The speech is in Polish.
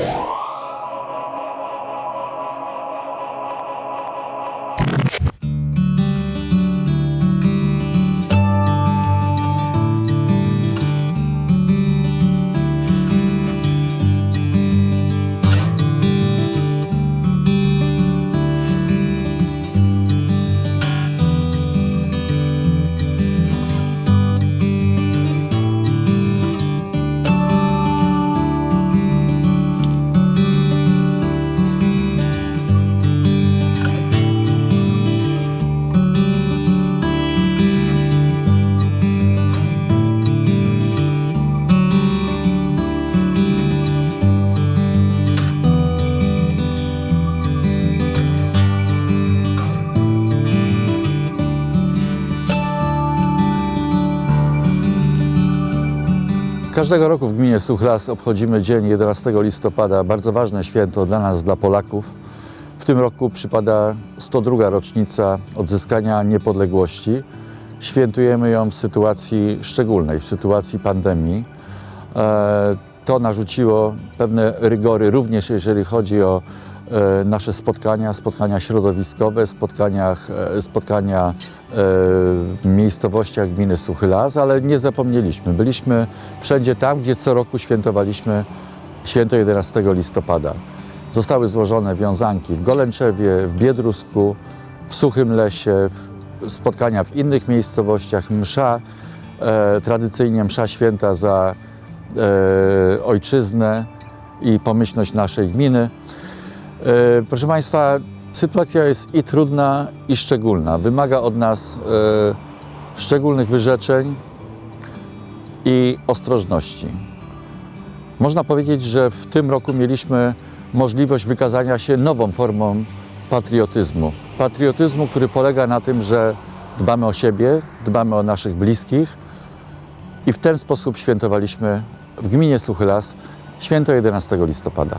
you Każdego roku w gminie Suchlas obchodzimy dzień 11 listopada, bardzo ważne święto dla nas, dla Polaków. W tym roku przypada 102. rocznica odzyskania niepodległości. Świętujemy ją w sytuacji szczególnej, w sytuacji pandemii. E, To narzuciło pewne rygory, również jeżeli chodzi o e, nasze spotkania, spotkania środowiskowe, spotkaniach, e, spotkania miejscowościach gminy Suchy Las, ale nie zapomnieliśmy. Byliśmy wszędzie tam, gdzie co roku świętowaliśmy święto 11 listopada. Zostały złożone wiązanki w Golęczewie, w Biedrusku, w Suchym Lesie, spotkania w innych miejscowościach, msza, e, tradycyjnie msza święta za e, ojczyznę i pomyślność naszej gminy. E, Proszę Państwa, sytuacja jest i trudna, i szczególna. Wymaga od nas e, szczególnych wyrzeczeń i ostrożności. Można powiedzieć, że w tym roku mieliśmy możliwość wykazania się nową formą patriotyzmu. Patriotyzmu, który polega na tym, że dbamy o siebie, dbamy o naszych bliskich i w ten sposób świętowaliśmy w gminie Suchy Las święto 11 listopada.